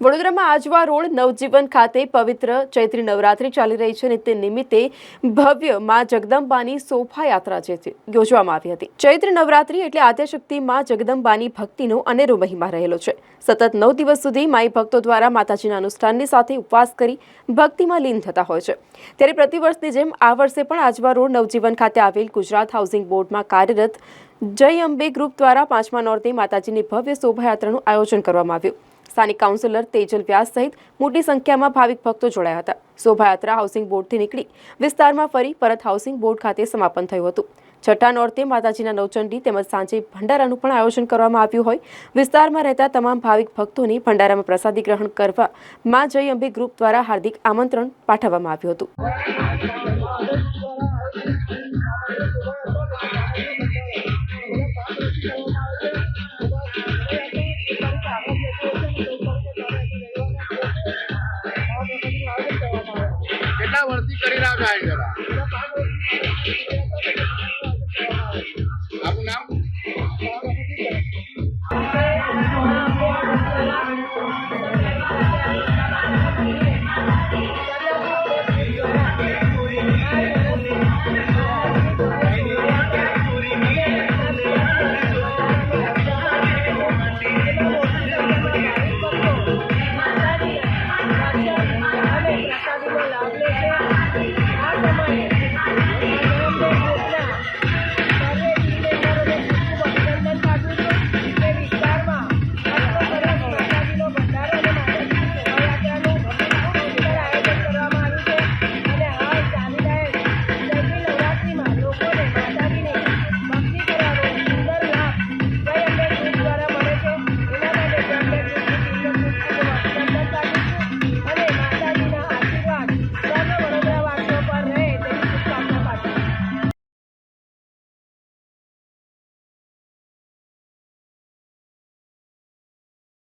વડોદરામાં આજવા રોડ નવજીવન ખાતે પવિત્ર ચૈત્રી નવરાત્રી ચાલી રહી છે અને તે નિમિત્તે ભવ્યમાં જગદંબાની શોભાયાત્રા જે યોજવામાં આવી હતી. ચૈત્ર નવરાત્રી એટલે આદ્યશક્તિ માં જગદંબાની ભક્તિનો અનેરો મહિમા રહેલો છે. સતત નવ દિવસ સુધી માઈ ભક્તો દ્વારા માતાજીના અનુષ્ઠાનની સાથે ઉપવાસ કરી ભક્તિમાં લીન થતા હોય છે. ત્યારે પ્રતિવર્ષની જેમ આ વર્ષે પણ આજવા રોડ નવજીવન ખાતે આવેલ ગુજરાત હાઉસિંગ બોર્ડમાં કાર્યરત જય અંબે ગ્રુપ દ્વારા પાંચમા નોરતે માતાજીની ભવ્ય શોભાયાત્રાનું આયોજન કરવામાં આવ્યું. સ્થાનિક કાઉન્સિલર તેજલ વ્યાસ સહિત મોટી સંખ્યામાં ભાવિક ભક્તો જોડાયા હતા. શોભાયાત્રા હાઉસિંગ બોર્ડથી નીકળી વિસ્તારમાં ફરી પરત હાઉસિંગ બોર્ડ ખાતે સમાપન થયું હતું. છઠ્ઠા નોરતે માતાજીના નવચંડી તેમજ સાંજે ભંડારાનું પણ આયોજન કરવામાં આવ્યું હોય. વિસ્તારમાં રહેતા તમામ ભાવિક ભક્તોને ભંડારામાં પ્રસાદી ગ્રહણ કરવા મા જય અંબે ગ્રુપ દ્વારા હાર્દિક આમંત્રણ પાઠવવામાં આવ્યું હતું. બધા વળતી કરી जाय જરા આપનું નામ Gracias.